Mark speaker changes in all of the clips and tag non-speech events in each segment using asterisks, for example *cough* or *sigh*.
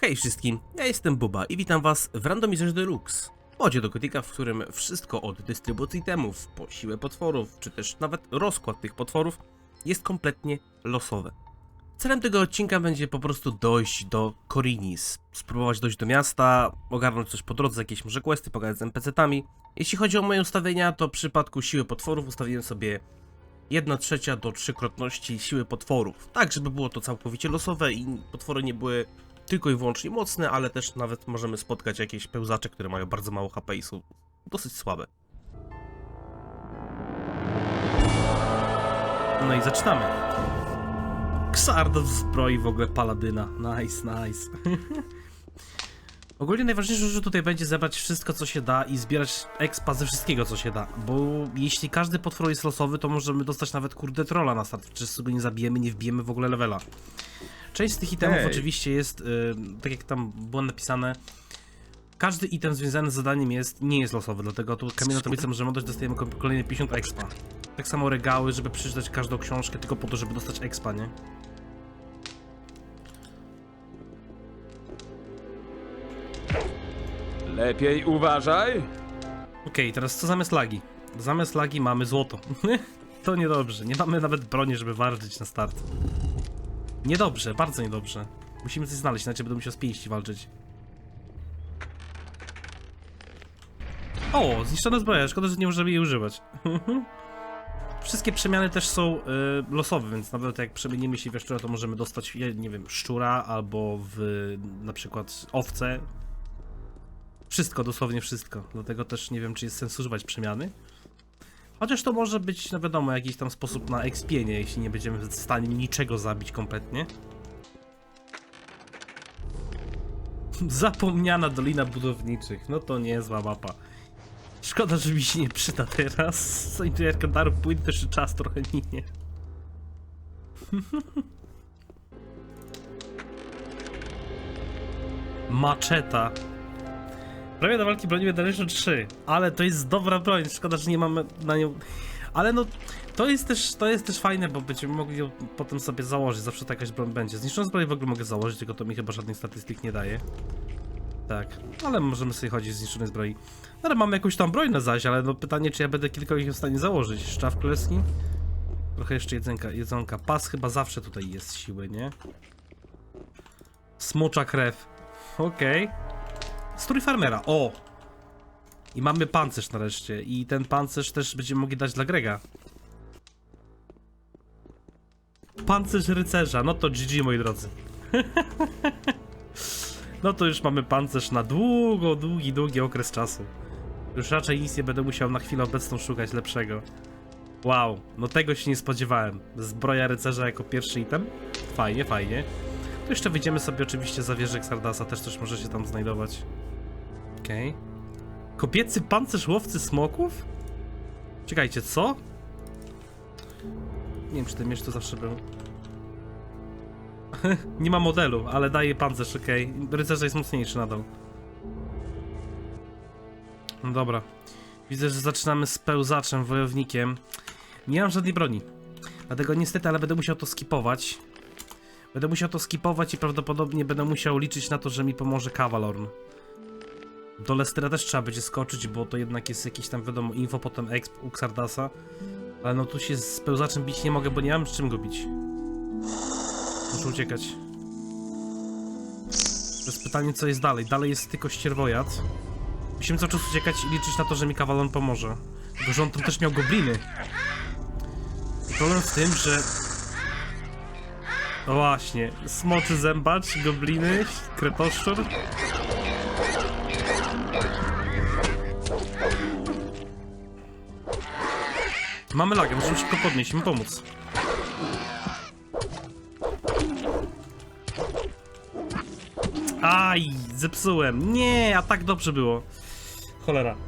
Speaker 1: Hej wszystkim, ja jestem Buba i witam was w Randomizerze Deluxe. Modzie do Gotika, w którym wszystko od dystrybucji temów, po siłę potworów, czy też nawet rozkład tych potworów jest kompletnie losowe. Celem tego odcinka będzie po prostu dojść do Korinis, spróbować dojść do miasta, ogarnąć coś po drodze, jakieś może questy, pogadać z NPC-tami. Jeśli chodzi o moje ustawienia, to w przypadku siły potworów ustawiłem sobie 1 trzecia do trzykrotności siły potworów, tak żeby było to całkowicie losowe i potwory nie były tylko i wyłącznie mocne, ale też nawet możemy spotkać jakieś pełzacze, które mają bardzo mało HP i są dosyć słabe. No i zaczynamy. Xardo w zbroi w ogóle paladyna. Nice, nice. *laughs* Ogólnie najważniejsze, że tutaj będzie zebrać wszystko, co się da i zbierać expa ze wszystkiego, co się da. Bo jeśli każdy potwór jest losowy, to możemy dostać nawet kurde trolla na start. Czy go nie zabijemy, nie wbijemy w ogóle levela. Część z tych itemów oczywiście jest, y, tak jak tam było napisane, każdy item związany z zadaniem jest, nie jest losowy, dlatego tu kamienną tablicę możemy oddać, dostajemy ko- kolejne 50 expa. Tak samo regały, żeby przeczytać każdą książkę tylko po to, żeby dostać expa, nie?
Speaker 2: Lepiej uważaj.
Speaker 1: Okej, teraz co zamiast lagi? Zamiast lagi mamy złoto. *laughs* to niedobrze, nie mamy nawet broni, żeby walczyć na start. Niedobrze, bardzo niedobrze. Musimy coś znaleźć, inaczej będę musiał z pięści walczyć. O, zniszczona zbroja, szkoda, że nie możemy jej używać. *laughs* Wszystkie przemiany też są y, losowe, więc nawet jak przemienimy się w szczura, to możemy dostać, nie wiem, szczura albo w na przykład owce. Wszystko, dosłownie wszystko. Dlatego też nie wiem, czy jest sens używać przemiany. Chociaż to może być, no wiadomo, jakiś tam sposób na expienie, jeśli nie będziemy w stanie niczego zabić kompletnie. *laughs* Zapomniana Dolina Budowniczych. No to niezła mapa. Szkoda, że mi się nie przyda teraz. Jarkandaru pójdę, to jeszcze czas trochę minie. *laughs* Maczeta. Prawie do walki broniły Deletion 3, ale to jest dobra broń, szkoda, że nie mamy na nią... Ale no, to jest też, to jest też fajne, bo będziemy mogli ją potem sobie założyć, zawsze to jakaś broń będzie. Zniszczoną zbroję w ogóle mogę założyć, tylko to mi chyba żadnych statystyk nie daje. Tak, ale możemy sobie chodzić z zniszczonej zbroi. No, ale mamy jakąś tam broń na zaś, ale no pytanie, czy ja będę kilka ich w stanie założyć. Szczaw królewski? Trochę jeszcze jedzenka, jedzonka. Pas chyba zawsze tutaj jest siły, nie? Smocza krew. Okej. Strój farmera, o! I mamy pancerz nareszcie. I ten pancerz też będziemy mogli dać dla Grega. Pancerz rycerza, no to GG moi drodzy. *laughs* no to już mamy pancerz na długo, długi, długi okres czasu. Już raczej nic nie będę musiał na chwilę obecną szukać lepszego. Wow, no tego się nie spodziewałem. Zbroja rycerza jako pierwszy item. Fajnie, fajnie. Tu jeszcze wyjdziemy sobie oczywiście za wieżę Xardasa, też coś może się tam znajdować. Okej. Kobiecy pancerz łowcy smoków? Czekajcie, co? Nie wiem, czy ten miecz to zawsze był. *laughs* nie ma modelu, ale daje pancerz, okej. Rycerza jest mocniejszy nadal. No dobra. Widzę, że zaczynamy z pełzaczem, wojownikiem. Nie mam żadnej broni. Dlatego niestety, ale będę musiał to skipować. Będę musiał to skipować i prawdopodobnie będę musiał liczyć na to, że mi pomoże Kawalorn. Do Lestera też trzeba będzie skoczyć, bo to jednak jest jakieś tam, wiadomo, info potem exp u Xardasa. Ale no tu się z pełzaczem bić nie mogę, bo nie mam z czym go bić. Muszę uciekać. To jest pytanie, co jest dalej. Dalej jest tylko ścierwojad. Musimy cały czas uciekać i liczyć na to, że mi Kawalon pomoże. Tylko, że on tam też miał gobliny. I problem w tym, że no właśnie, smoczy zębacz, gobliny, kretoszczur. Mamy lagę, musimy szybko podnieść, im pomóc. Aj, zepsułem. Nie, a tak dobrze było. Cholera.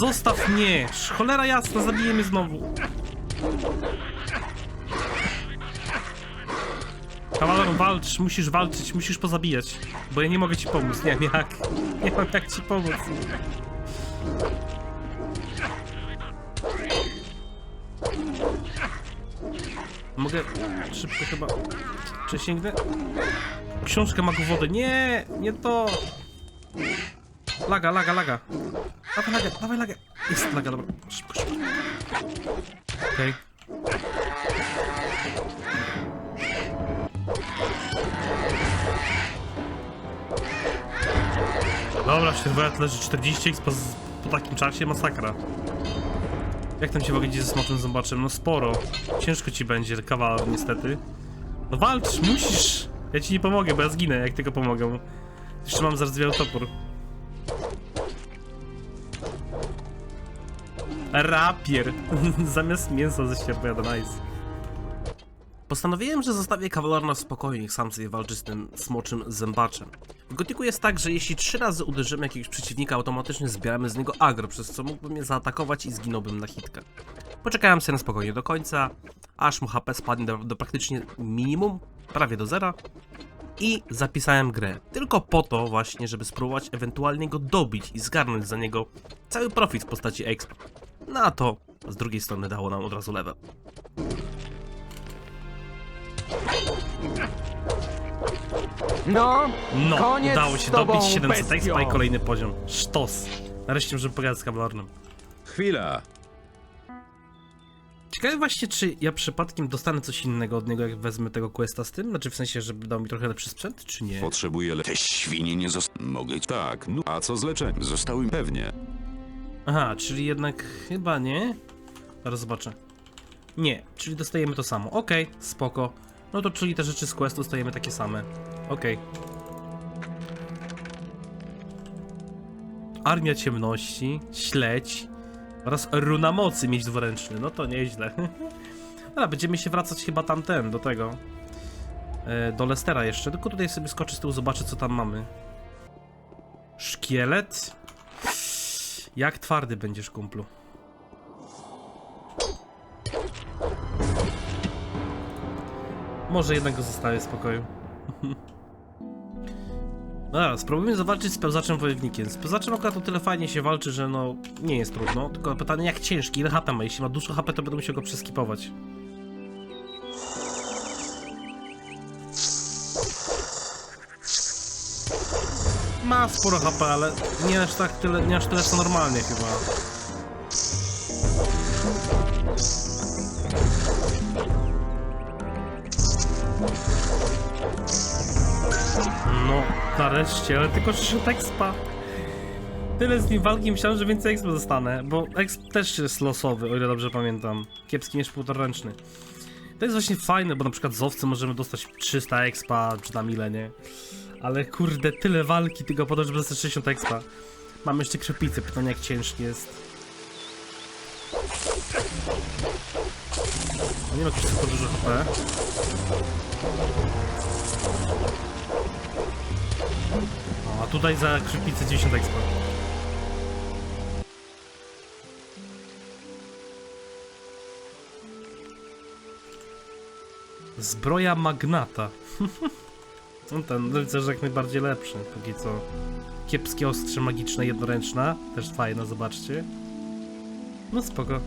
Speaker 1: Zostaw mnie! Cholera jasna, zabije mnie znowu. Kavalor, walcz, musisz walczyć, musisz pozabijać. Bo ja nie mogę ci pomóc, nie wiem jak. Nie mam jak ci pomóc. Mogę szybko chyba... Czy sięgnę? Książkę magu wody. Nie, nie to. Laga, laga, laga. Dawaj lagę, dawaj lagę. Jest laga, dobra. Szybko, szybko. Okej. Dobra, Sierwojat leży 40 x po, po takim czasie, masakra. Jak tam się w ogóle idzie ze smoczym zębaczem? No sporo. Ciężko ci będzie, kawał niestety. No walcz, musisz! Ja ci nie pomogę, bo ja zginę, jak tylko pomogę. Jeszcze mam zardzewiały topór. Rapier! *laughs* Zamiast mięsa ze ścierwojada, nice. Postanowiłem, że zostawię kawalerna w spokoju, niech sam sobie walczy z tym smoczym zębaczem. W gotiku jest tak, że jeśli trzy razy uderzymy jakiegoś przeciwnika, automatycznie zbieramy z niego agro, przez co mógłby mnie zaatakować i zginąłbym na hitkę. Poczekałem sobie na spokojnie do końca, aż mu HP spadnie do, do praktycznie minimum, prawie do zera. I zapisałem grę. Tylko po to właśnie, żeby spróbować ewentualnie go dobić i zgarnąć za niego cały profit w postaci exp. No a to z drugiej strony dało nam od razu level.
Speaker 2: No,
Speaker 1: No,
Speaker 2: Koniec
Speaker 1: udało
Speaker 2: z
Speaker 1: się
Speaker 2: tobą,
Speaker 1: dobić 700
Speaker 2: bestio.
Speaker 1: expa i kolejny poziom. Sztos. Nareszcie możemy pogadać z kawalernem.
Speaker 3: Chwila.
Speaker 1: Ciekawe właśnie, czy ja przypadkiem dostanę coś innego od niego, jak wezmę tego questa z tym? Znaczy w sensie, żeby dał mi trochę lepszy sprzęt, czy nie?
Speaker 3: Potrzebuję le... Te świnie nie zostały. Mogę... Tak, no a co z leczeniem? Zostały pewnie.
Speaker 1: Aha, czyli jednak chyba nie? Zaraz zobaczę. Nie, czyli dostajemy to samo. Okej, spoko. No to czyli te rzeczy z questu dostajemy takie same. Okej. Armia ciemności, śledź oraz runa mocy mieć dwuręczny. No to nieźle. *laughs* Dobra, będziemy się wracać chyba tamten, do tego. E, do Lestera jeszcze, tylko tutaj sobie skoczę z tyłu, zobaczę co tam mamy. Szkielet. Jak twardy będziesz, kumplu? Może jednak go zostawię w spokoju. *laughs* Dobra, spróbujmy zawalczyć z pełzaczem wojownikiem. Z pełzaczem akurat o tyle fajnie się walczy, że no nie jest trudno. Tylko pytanie jak ciężki, ile HP ma? Jeśli ma dużo HP, to będę musiał go przeskipować. Ma sporo HP, ale nie aż tak tyle, nie aż tyle co normalnie chyba. No, nareszcie, ale tylko 3 expa. Tyle z nim walki myślałem, że więcej expa dostanę, bo exp też jest losowy, o ile dobrze pamiętam. Kiepski niż półtoraręczny. To jest właśnie fajne, bo na przykład z owcy możemy dostać 300 expa, czy tam ile, nie? Ale kurde, tyle walki tylko po to, żeby dostać 60 expa. Mam jeszcze krzepicy, pytanie jak ciężki jest. Nie ma super dużo HP. O, a tutaj za krzypicę 10 expa. Zbroja magnata. *laughs* No ten rycerz jak najbardziej lepszy, póki co. Kiepskie ostrze magiczne jednoręczna, też fajna, zobaczcie. No spoko.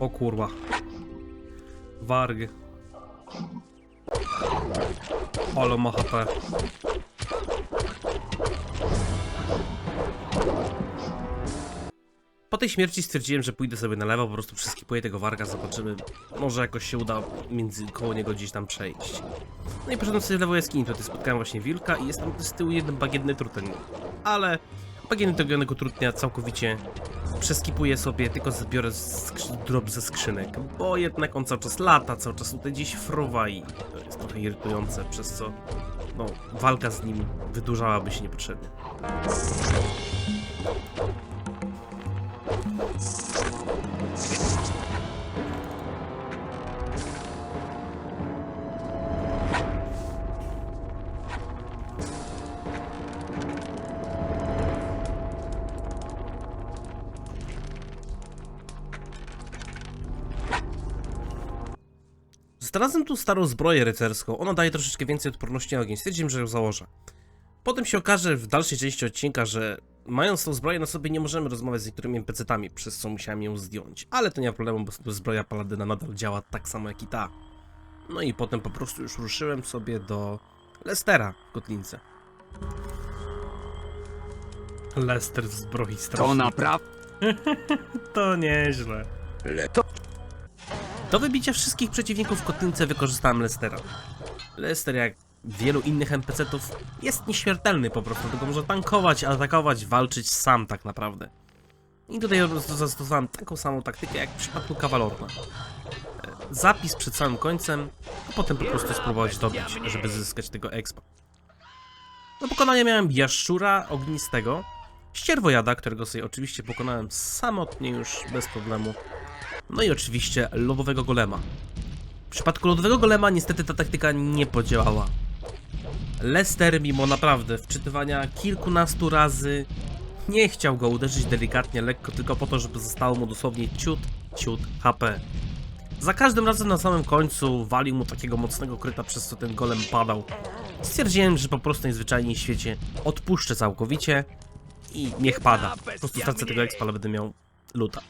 Speaker 1: O kurwa. Warg. Olo ma HP. Po tej śmierci stwierdziłem, że pójdę sobie na lewo, po prostu przeskipuję tego warga, zobaczymy. Może jakoś się uda między koło niego gdzieś tam przejść. No i poszedłem sobie w lewo jaskini, tutaj spotkałem właśnie wilka i jest tam z tyłu jeden bagienny truten. Ale bagienny tego trutnia całkowicie przeskipuję sobie, tylko zbiorę drop ze skrzynek, bo jednak on cały czas lata, cały czas tutaj gdzieś fruwa i to jest trochę irytujące, przez co no, walka z nim wydłużałaby się niepotrzebnie. Tu starą zbroję rycerską, ona daje troszeczkę więcej odporności na ogień, stwierdziłem, że ją założę. Potem się okaże w dalszej części odcinka, że mając tą zbroję na sobie nie możemy rozmawiać z niektórymi NPC-tami, przez co musiałem ją zdjąć. Ale to nie ma problemu, bo zbroja paladyna nadal działa tak samo jak i ta. No i potem po prostu już ruszyłem sobie do Lestera w Kotlince. Lester w zbroi strasznej.
Speaker 2: To naprawdę. *laughs*
Speaker 1: To nieźle. Do wybicia wszystkich przeciwników w Kotlince wykorzystałem Lestera. Lester, jak wielu innych NPC-ów, jest nieśmiertelny po prostu, tylko może tankować, atakować, walczyć sam tak naprawdę. I tutaj zastosowałem taką samą taktykę jak w przypadku Kawalorna. Zapis przed samym końcem, a potem po prostu spróbować dobić, żeby zyskać tego expa. Do pokonania miałem jaszczura ognistego, ścierwojada, którego sobie oczywiście pokonałem samotnie już bez problemu, no i oczywiście lodowego golema. W przypadku lodowego golema niestety ta taktyka nie podziałała. Lester, mimo naprawdę wczytywania kilkunastu razy, nie chciał go uderzyć delikatnie, lekko, tylko po to, żeby zostało mu dosłownie ciut, ciut HP. Za każdym razem na samym końcu walił mu takiego mocnego kryta, przez co ten golem padał. Stwierdziłem, że po prostu najzwyczajniej w świecie odpuszczę całkowicie i niech pada. Po prostu stracę tego expa, ale będę miał luta.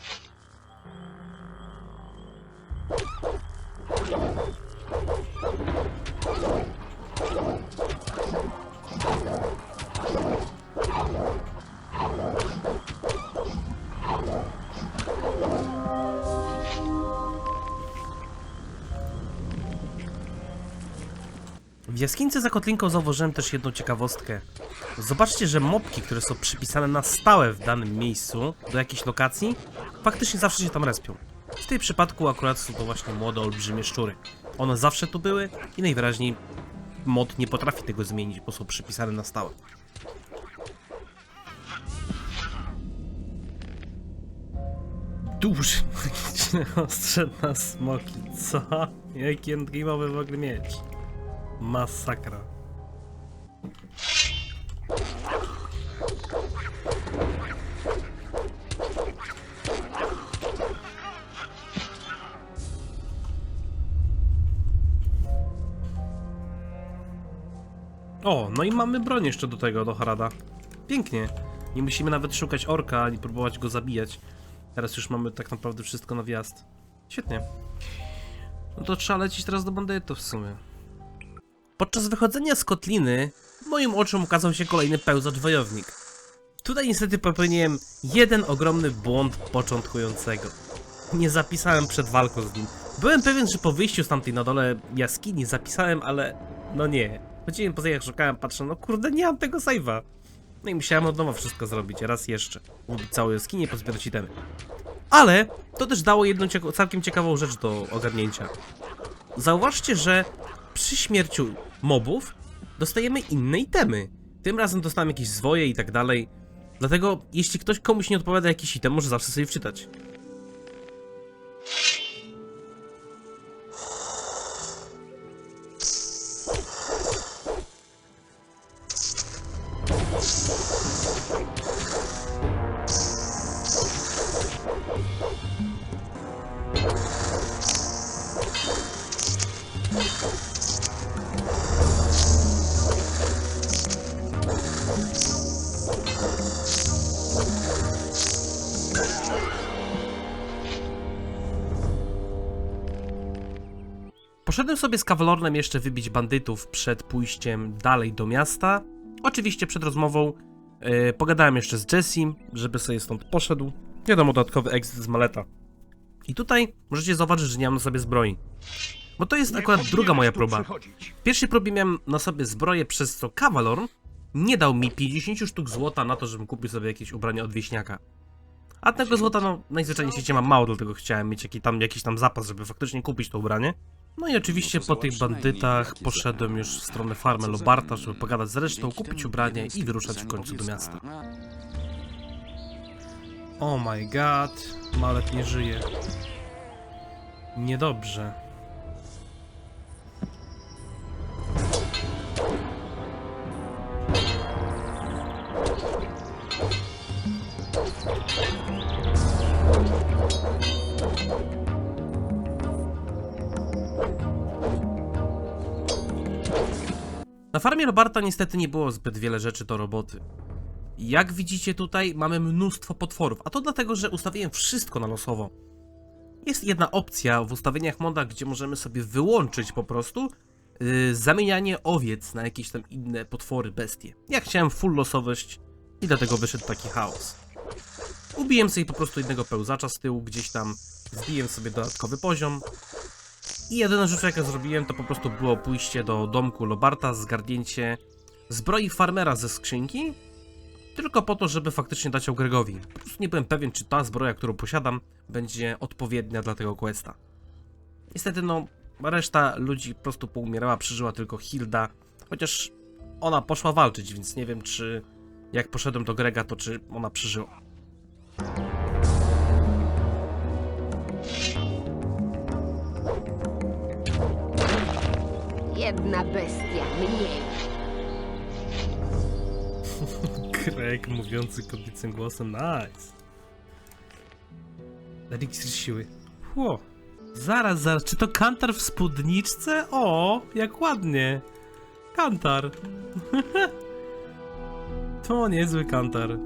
Speaker 1: W jaskinice za kotlinką zauważyłem też jedną ciekawostkę. Zobaczcie, że mopki, które są przypisane na stałe w danym miejscu, do jakiejś lokacji, faktycznie zawsze się tam respią. W tym przypadku akurat są to właśnie młode, olbrzymie szczury. One zawsze tu były i najwyraźniej mod nie potrafi tego zmienić, bo są przypisane na stałe. Duży magiczny ostrze na smoki. Co? Jaki endgame'owy w ogóle mieć? Masakra. O, no i mamy broń jeszcze do tego, do Harada. Pięknie. Nie musimy nawet szukać orka, ani próbować go zabijać. Teraz już mamy tak naprawdę wszystko na wjazd. Świetnie. No to trzeba lecieć teraz do bandytów w sumie. Podczas wychodzenia z kotliny moim oczom ukazał się kolejny pełzacz wojownik. Tutaj niestety popełniłem jeden ogromny błąd początkującego. Nie zapisałem przed walką z nim. Byłem pewien, że po wyjściu z tamtej na dole jaskini zapisałem, ale no nie. Chodziłem po jak szukałem, patrzę, no kurde, nie mam tego save'a. No i musiałem od nowa wszystko zrobić, raz jeszcze. Ubić całą jaskinię, pozbierać itemy. Ale to też dało jedną całkiem ciekawą rzecz do ogarnięcia. Zauważcie, że przy śmierciu mobów dostajemy inne itemy. Tym razem dostałem jakieś zwoje i tak dalej. Dlatego, jeśli ktoś komuś nie odpowiada jakiś item, może zawsze sobie wczytać. Poszedłem sobie z Kawalornem jeszcze wybić bandytów przed pójściem dalej do miasta. Oczywiście przed rozmową e, pogadałem jeszcze z Jessim, żeby sobie stąd poszedł. Wiadomo, dodatkowy exit z maleta. I tutaj możecie zauważyć, że nie mam na sobie zbroi. Bo to jest akurat druga moja próba. W pierwszej próbie miałem na sobie zbroję, przez co Kawalorn nie dał mi 50 sztuk złota na to, żebym kupił sobie jakieś ubranie od wieśniaka. A tego złota, no, najzwyczajniej świecie mam mało, dlatego chciałem mieć jakiś tam, jakiś tam zapas, żeby faktycznie kupić to ubranie. No i oczywiście po tych bandytach poszedłem już w stronę farmy Lobarta, żeby pogadać z resztą, kupić ubranie i wyruszać w końcu do miasta. Oh my god, Malet nie żyje. Niedobrze. Na farmie Robarta niestety nie było zbyt wiele rzeczy do roboty. Jak widzicie tutaj mamy mnóstwo potworów, a to dlatego, że ustawiłem wszystko na losowo. Jest jedna opcja w ustawieniach moda, gdzie możemy sobie wyłączyć po prostu yy, zamienianie owiec na jakieś tam inne potwory, bestie. Ja chciałem full losowość i dlatego wyszedł taki chaos. Ubiłem sobie po prostu jednego pełzacza z tyłu gdzieś tam, zbiłem sobie dodatkowy poziom i jedyna rzecz jaka zrobiłem to po prostu było pójście do domku Lobarta, zgarnięcie zbroi farmera ze skrzynki tylko po to, żeby faktycznie dać ją Gregowi. Po prostu nie byłem pewien, czy ta zbroja, którą posiadam, będzie odpowiednia dla tego questa. Niestety, no, reszta ludzi po prostu poumierała, przeżyła tylko Hilda, chociaż ona poszła walczyć, więc nie wiem, czy jak poszedłem do Grega, to czy ona przeżyła.
Speaker 4: Jedna bestia mniej. *laughs*
Speaker 1: Greg mówiący kobiecym głosem, nice. Eliksir siły. Ło. Zaraz, zaraz, czy to kantar w spódniczce? O, jak ładnie. Kantar. *laughs* to niezły kantar.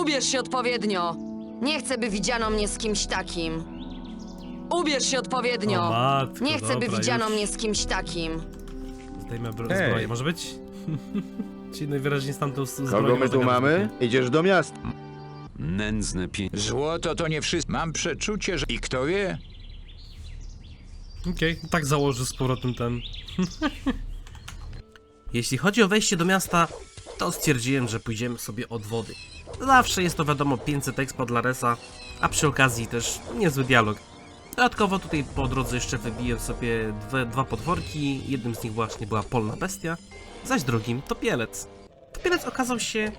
Speaker 5: Ubierz się odpowiednio. Nie chcę, by widziano mnie z kimś takim. Ubierz się
Speaker 1: O
Speaker 5: odpowiednio.
Speaker 1: matko,
Speaker 5: Nie chcę, by
Speaker 1: dobra,
Speaker 5: widziano
Speaker 1: już.
Speaker 5: mnie z kimś takim.
Speaker 1: Zdejmę bro-
Speaker 2: Hej.
Speaker 1: zbroję, może być? *laughs* Czyli najwyraźniej stamtąd z zbroją
Speaker 6: Kogo my tu mamy? Idziesz do miasta.
Speaker 3: Nędzne pieniądze.
Speaker 7: Złoto to nie wszystko. Mam przeczucie, że... I kto wie?
Speaker 1: Okej, tak założę z powrotem ten. *laughs* Jeśli chodzi o wejście do miasta, to stwierdziłem, że pójdziemy sobie od wody. Zawsze jest to wiadomo 500 expa dla Resa, a przy okazji też niezły dialog. Dodatkowo tutaj po drodze jeszcze wybiję sobie dwa, dwa potworki, jednym z nich właśnie była polna bestia, zaś drugim to pielec. Topielec okazał się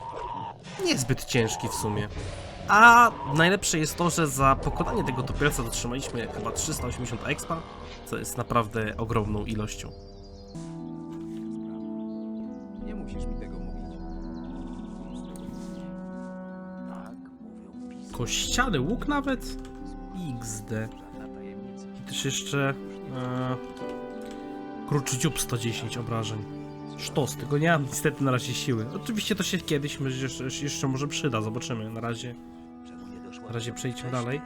Speaker 1: niezbyt ciężki w sumie. A najlepsze jest to, że za pokonanie tego topielca dotrzymaliśmy chyba 380 expa, co jest naprawdę ogromną ilością.
Speaker 6: Nie musisz mi tego mówić.
Speaker 1: Kościany łuk nawet? XD. Też jeszcze... E, kruczy dziób 110 obrażeń. Sztos, tego nie mam niestety na razie siły. Oczywiście to się kiedyś jeszcze, jeszcze może przyda, zobaczymy. Na razie... Na razie przejdźmy dalej.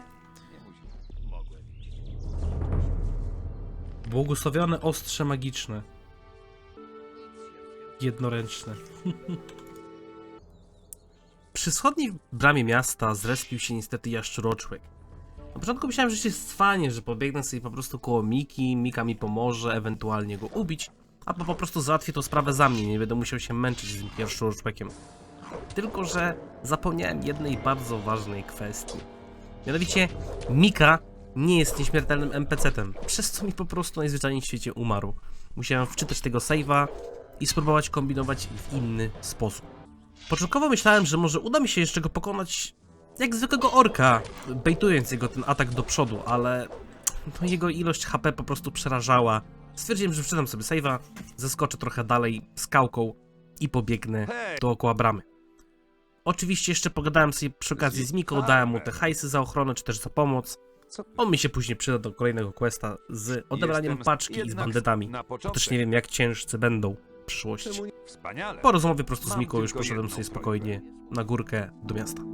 Speaker 1: Błogosławione ostrze magiczne. Jednoręczne. *laughs* Przy wschodniej bramie miasta zrespił się niestety jaszczuroczłek. Na początku myślałem, że się stwanie, że pobiegnę sobie po prostu koło Miki, Mika mi pomoże, ewentualnie go ubić, a po prostu załatwię to sprawę za mnie, nie będę musiał się męczyć z tym jaszczuroczłekiem. Tylko, że zapomniałem jednej bardzo ważnej kwestii. Mianowicie, Mika nie jest nieśmiertelnym NPC-tem, przez co mi po prostu najzwyczajniej w świecie umarł. Musiałem wczytać tego save'a i spróbować kombinować w inny sposób. Początkowo myślałem, że może uda mi się jeszcze go pokonać jak zwykłego orka, bejtując jego ten atak do przodu, ale no, jego ilość HP po prostu przerażała. Stwierdziłem, że wczytam sobie save'a, zeskoczę trochę dalej skałką i pobiegnę dookoła bramy. Oczywiście jeszcze pogadałem sobie przy okazji z Miką, dałem mu te hajsy za ochronę czy też za pomoc. On mi się później przyda do kolejnego questa z odebraniem paczki i z bandytami. Bo też nie wiem jak ciężcy będą w przyszłości. Po rozmowie po prostu z Miką już poszedłem sobie spokojnie na górkę do miasta.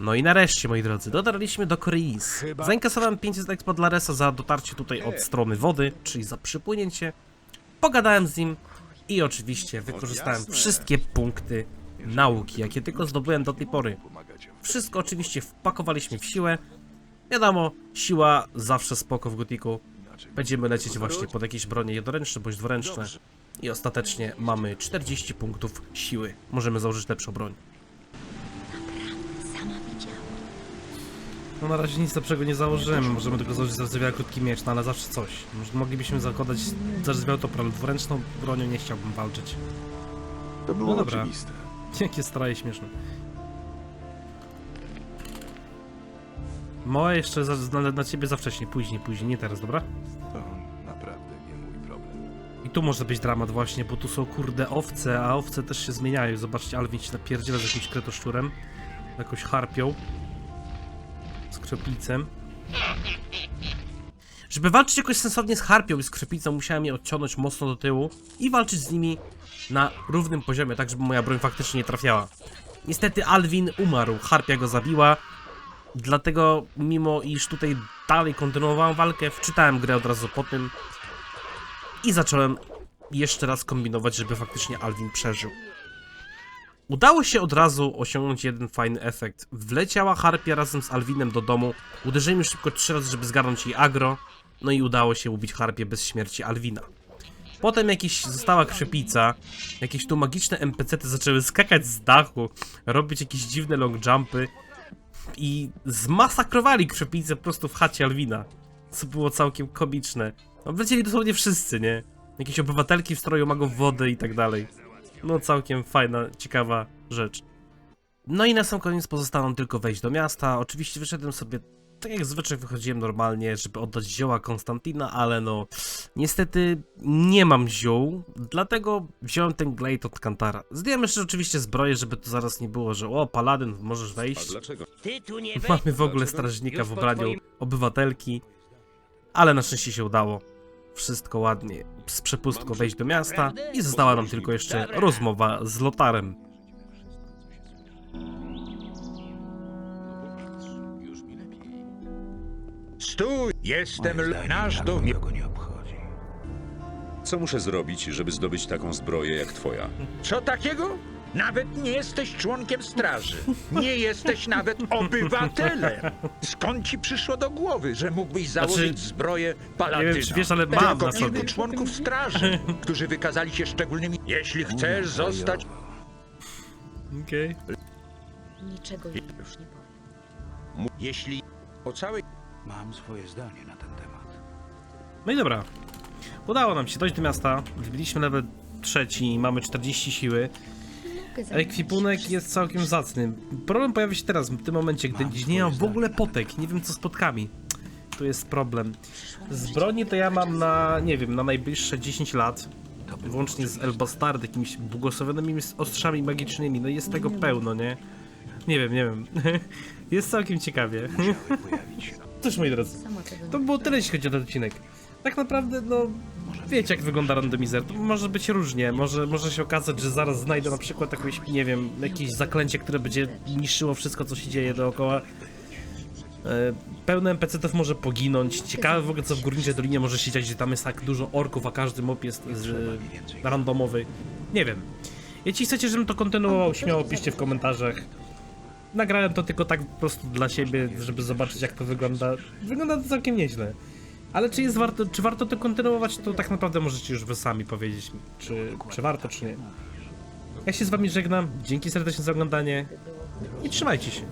Speaker 1: No i nareszcie, moi drodzy, dotarliśmy do Koreis. Zainkasowałem 500 expo dla Resa za dotarcie tutaj od strony wody, czyli za przypłynięcie. Pogadałem z nim i oczywiście wykorzystałem wszystkie punkty nauki, jakie tylko zdobyłem do tej pory. Wszystko oczywiście wpakowaliśmy w siłę. Wiadomo, siła zawsze spoko w gotiku. Będziemy lecieć właśnie pod jakieś bronie jednoręczne bądź dwuręczne. I ostatecznie mamy 40 punktów siły. Możemy założyć lepszą broń. No na razie nic lepszego nie założymy. Możemy tylko założyć zarzewiała krótki miecz, no ale zawsze coś. Moglibyśmy zakładać zarzewiał to ale dwuręczną bronią nie chciałbym walczyć.
Speaker 6: To było
Speaker 1: No dobra.
Speaker 6: oczywiste. *laughs*
Speaker 1: Jakie straje śmieszne. Moje jeszcze za, na, na ciebie za wcześnie, później, później, nie teraz, dobra?
Speaker 6: To naprawdę nie mój problem.
Speaker 1: I tu może być dramat właśnie, bo tu są kurde owce, a owce też się zmieniają. Zobaczcie, Alvin się napierdziela z jakimś kretoszczurem, jakąś harpią, z krzeplicem. Żeby walczyć jakoś sensownie z harpią i z krwipicą, musiałem je odciągnąć mocno do tyłu i walczyć z nimi na równym poziomie, tak żeby moja broń faktycznie nie trafiała. Niestety Alwin umarł, harpia go zabiła, dlatego mimo iż tutaj dalej kontynuowałem walkę, wczytałem grę od razu po tym i zacząłem jeszcze raz kombinować, żeby faktycznie Alwin przeżył. Udało się od razu osiągnąć jeden fajny efekt. Wleciała Harpia razem z Alwinem do domu, uderzyłem już szybko trzy razy, żeby zgarnąć jej agro, no i udało się ubić Harpię bez śmierci Alwina. Potem jakieś została krzepica, jakieś tu magiczne NPC-ty zaczęły skakać z dachu, robić jakieś dziwne long jumpy i zmasakrowali krzepicę po prostu w chacie Alwina, co było całkiem komiczne. No, wlecieli dosłownie wszyscy, nie? Jakieś obywatelki w stroju magów wody i tak dalej. No całkiem fajna, ciekawa rzecz. No i na sam koniec pozostało tylko wejść do miasta. Oczywiście wyszedłem sobie tak jak zwyczaj wychodziłem normalnie, żeby oddać zioła Konstantina, ale no niestety nie mam ziół, dlatego wziąłem ten glade od Kantara. Zdjąłem jeszcze oczywiście zbroję, żeby to zaraz nie było, że o, paladyn, możesz wejść. Mamy w ogóle strażnika w ubraniu obywatelki, ale na szczęście się udało. Wszystko ładnie, z przepustką wejść do miasta i została nam tylko jeszcze rozmowa z Lotarem.
Speaker 7: Stój! Jestem l- nasz do...
Speaker 3: Co muszę zrobić, żeby zdobyć taką zbroję jak twoja?
Speaker 7: Co takiego? Nawet nie jesteś członkiem straży. Nie jesteś nawet obywatelem. Skąd ci przyszło do głowy, że mógłbyś założyć zbroję paladyna?
Speaker 1: Znaczy, nie wiem, czy wiesz, ale mam
Speaker 7: Tylko
Speaker 1: na
Speaker 7: kilku
Speaker 1: sobie.
Speaker 7: członków straży, którzy wykazali się szczególnymi... Jeśli chcesz zostać...
Speaker 1: Okej.
Speaker 4: Niczego już nie powiem.
Speaker 7: Jeśli... O całej...
Speaker 8: Mam swoje zdanie na ten temat.
Speaker 1: No i dobra. Udało nam się dojść do miasta. Wbiliśmy level trzeci, mamy 40 siły. Ekwipunek jest całkiem zacny. Problem pojawi się teraz, w tym momencie, gdy nie mam w ogóle potek. Nie wiem co z potkami. Tu jest problem. Z broni to ja mam na, nie wiem, na najbliższe 10 lat. Włącznie z Elbastard, jakimiś błogosławionymi ostrzami magicznymi. No jest tego pełno, nie? Nie wiem, nie wiem. *laughs* Jest całkiem ciekawie. *laughs* Cóż, moi drodzy. To było tyle, jeśli chodzi o ten odcinek. Tak naprawdę, no, wiecie jak wygląda randomizer. To może być różnie. Może, może się okazać, że zaraz znajdę na przykład jakieś, nie wiem, jakieś zaklęcie, które będzie niszczyło wszystko, co się dzieje dookoła. E, Pełno NPC-ów może poginąć. Ciekawe w ogóle, co w Górniczej Dolinie może się dziać, że tam jest tak dużo orków, a każdy mop jest z, randomowy. Nie wiem. Jeśli chcecie, żebym to kontynuował, śmiało piszcie w komentarzach. Nagrałem to tylko tak po prostu dla siebie, żeby zobaczyć jak to wygląda. Wygląda to całkiem nieźle. Ale czy jest warto, czy warto to kontynuować, to tak naprawdę możecie już wy sami powiedzieć, czy, czy warto, czy nie. Ja się z wami żegnam, dzięki serdecznie za oglądanie i trzymajcie się.